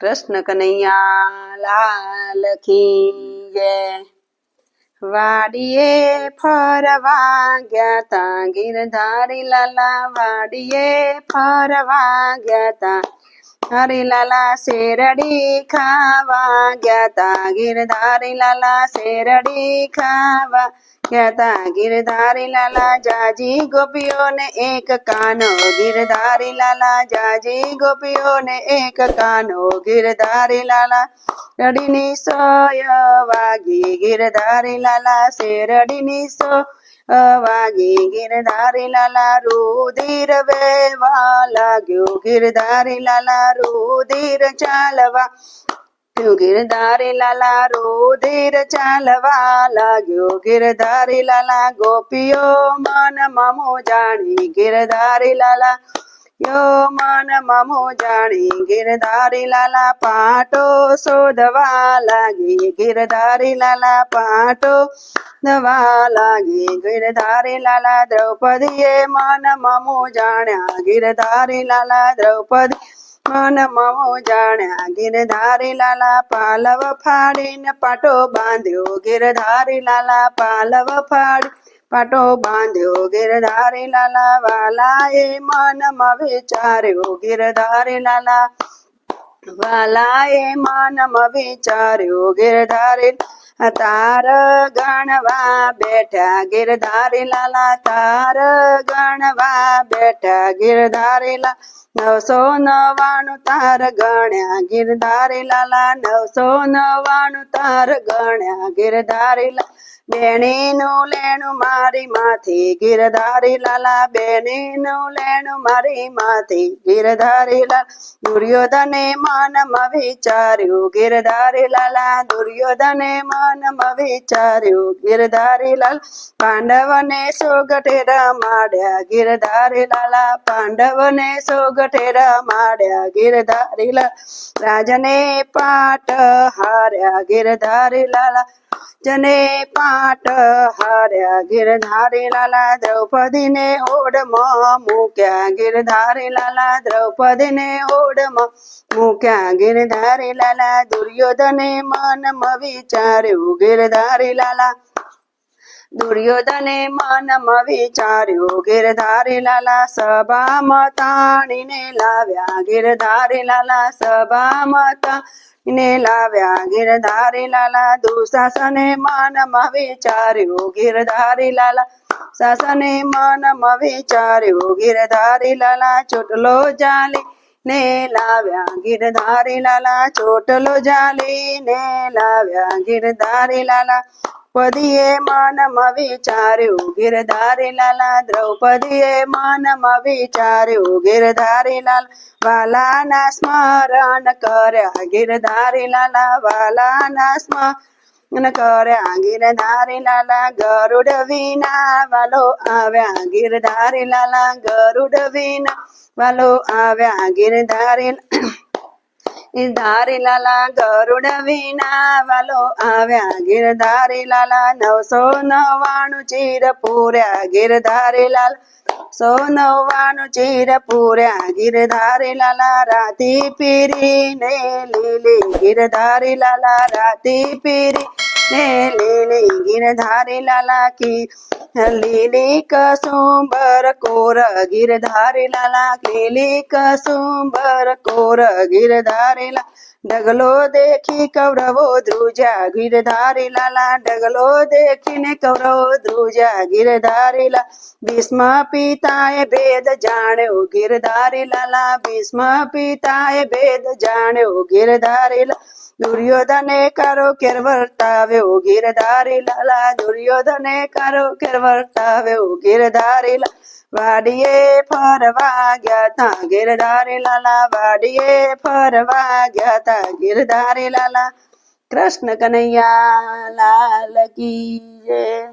કૃષ્ણ કનૈયા, લાલ કી જય વાડીએ ફરવા ગયા તા. ગિરધારી લાલા વાડીએ ફરવા ગયા તા. હરી શેરડી ખાવા ગયા તા ગિરધારી શેરડી ખાવા ગયા તા ગિરધારી જાજી ગોપીઓને એક કાનો ગિરધારી લાલા જાજી ગોપીઓને એક કાનો ગિરધારી લાલા રડીની સોય વાગી ગિરધારી લાલા શેરડીની સો વાગી ગિરધારી લાલા રુધિર વેવા લાગ્યું ગિરધારી લાલા રુધિર ચાલવા. ગિરધારી લાલા રુધિર ચાલવા, લાગ્યો ગિરધારી લાલા ગોપીઓ મન મમો જાણી. ગિરધારી લાલા યો મન મમો જાણી ગિરધારી લાલા પાટો શોધવા લાગી. ગિરધારી લાલા પાટો દવા લાગી. ગિરધારી લાલા દ્રૌપદીએ મન મમો જાણ્યા. ગિરધારી લાલા દ્રૌપદી મન મમો જાણ્યા. ગિરધારી લાલા પાલવ ફાડીને પાટો બાંધ્યો. ગિરધારી લાલા પાલવ ફાડી પાટો બાંધ્યો ગિરધારે લાલા વાલાએ મનમાં વિચાર્યો ગિરધારે લાલા વાલાએ મનમાં વિચાર્યો ગિરધારે તાર ગણવા બેઠા ગિરધારે લાલા તાર ગણવા બેઠા ગિરધારે લાલા નવસો નવાણું તાર ગણ્યા ગિરધારી લાલા નવસો નવાણું તાર ગણ્યા ગિરધારે લાલા બેણીનું લેણું મારી માથી, ગિરધારી લાલા બેણીનું લેણું મારી માથી, ગિરધારી લાલ. દુર્યોધને મનમાં વિચાર્યું, ગિરધારી લાલા, દુર્યોધને મનમાં વિચાર્યું, ગિરધારી લાલ. પાંડવને સોગઠે રમાડ્યા, ગિરધારી લાલા, પાંડવને સોગઠે રમાડ્યા, ગિરધારી લાલ. રાજને પાટ હાર્યા, ગિરધારી લાલા જને પાટ હાર્યા. ગિરધારી લાલા દ્રૌપદીને ઓઢમાં મૂક્યા. ગિરધારી લાલા દ્રૌપદીને ઓઢમાં મૂક્યા. ગિરધારી લાલા દુર્યોધને મનમાં વિચાર્યું. ગિરધારી લાલા દુર્યોધને મનમાં વિચાર્યું. ગિરધારી લાલા સભામાં તાણીને લાવ્યા. ગિરધારી લાલા સભામાં તાણીને લાવ્યા ગિરધારી લાલા, દુશાસને મનમાં વિચાર્યો. ગિરધારી લાલા શાસને મનમાં વિચાર્યો. ગિરધારી લાલા ચોટલો જાલી ને લાવ્યા ગિરધારી લાલા, ચોટલો જાલી ને લાવ્યા ગિરધારી લાલા. દ્રૌપદીએ મનમાં વિચાર્યું ગિરધારી લાલા, દ્રૌપદીએ મનમાં વિચાર્યું ગિરધારી લાલ, વાલાના સ્મરણ કર્યા ગિરધારી લાલા, વાલાના સ્મરણ કર્યા ગિરધારી લાલા ગરુડ વિના, વાલો આવ્યા ગિરધારી લાલા ગરુડ વિના, વાલો આવ્યા ગિરધારી ધારી લાલા ગરુડ વિના, વાલો આવ્યા ગિરધારી લાલા, નવસો નવાણું ચીર પૂર્યા ગિરધારી લાલ. સો નવાણું ચીર પૂર્યા ગિરધારી લાલા, રાતી પીરી ને લીલી ગિરધારી લાલા, રાતી પીરી લીલી ગિરધારી લાલા કી લીલી કસુંબર કોર ગિરધારી લાલા લીલી કસુંબર કોર ગિરધારી લા, ડગલો દેખી કૌરવો ધ્રુજા ગિરધારી લાલા, ડગલો દેખીને કૌરવો ધ્રુજા ગિરધારી લા, ભીષ્મ પિતાએ ભેદ જાણ્યો ગિરધારી લાલા, ભીષ્મ પિતાએ ભેદ જાણ્યો ગિરધારી લા દુર્યોધને કરો કેર વર્તાવ્યો? ગિરધારી લાલા, દુર્યોધને કરો કેર વર્તાવ્યો? ગિરધારી વાડીએ ફરવા ગયા તા. ગીરધારી લાલા, વાડીએ ફરવા ગયા તા. ગીરધારી લાલા, કૃષ્ણ કનૈયા લાલ કી જય.